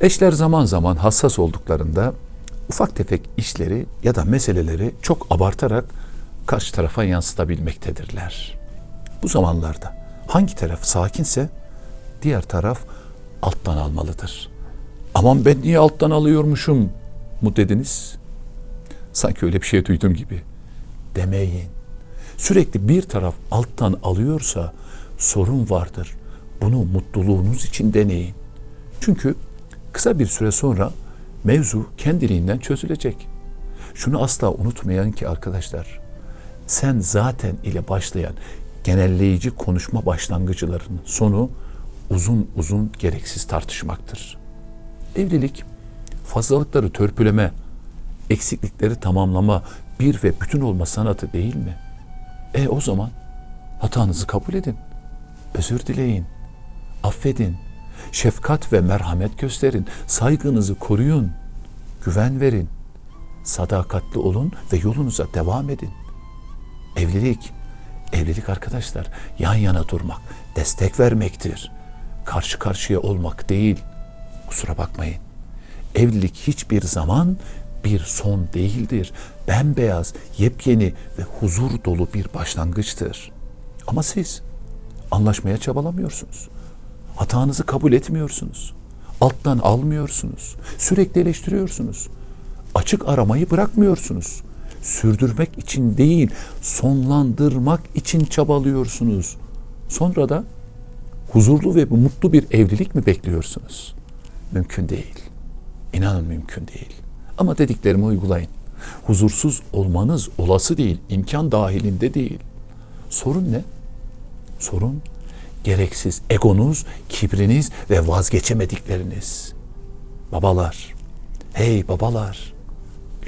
Eşler zaman zaman hassas olduklarında ufak tefek işleri ya da meseleleri çok abartarak karşı tarafa yansıtabilmektedirler. Bu zamanlarda hangi taraf sakinse diğer taraf alttan almalıdır. Aman ben niye alttan alıyormuşum mu dediniz? Sanki öyle bir şey duydum gibi. Demeyin. Sürekli bir taraf alttan alıyorsa sorun vardır. Bunu mutluluğunuz için deneyin. Çünkü kısa bir süre sonra mevzu kendiliğinden çözülecek. Şunu asla unutmayın ki arkadaşlar, sen zaten ile başlayan genelleyici konuşma başlangıcılarının sonu uzun uzun gereksiz tartışmaktır. Evlilik fazlalıkları törpüleme, eksiklikleri tamamlama, bir ve bütün olma sanatı değil mi? E o zaman hatanızı kabul edin. Özür dileyin. Affedin. Şefkat ve merhamet gösterin. Saygınızı koruyun. Güven verin. Sadakatli olun ve yolunuza devam edin. Evlilik, evlilik arkadaşlar yan yana durmak, destek vermektir. Karşı karşıya olmak değil. Kusura bakmayın. Evlilik hiçbir zaman bir son değildir. Bembeyaz, yepyeni ve huzur dolu bir başlangıçtır. Ama siz anlaşmaya çabalamıyorsunuz. Hatanızı kabul etmiyorsunuz. Alttan almıyorsunuz. Sürekli eleştiriyorsunuz. Açık aramayı bırakmıyorsunuz. Sürdürmek için değil, sonlandırmak için çabalıyorsunuz. Sonra da huzurlu ve mutlu bir evlilik mi bekliyorsunuz? Mümkün değil. İnanın mümkün değil. Ama dediklerimi uygulayın. Huzursuz olmanız olası değil, imkan dahilinde değil. Sorun ne? Sorun gereksiz egonuz, kibriniz ve vazgeçemedikleriniz. Babalar, hey babalar,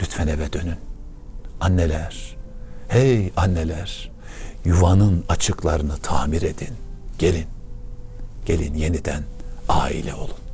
lütfen eve dönün. Anneler, hey anneler, yuvanın açıklarını tamir edin. Gelin, gelin yeniden aile olun.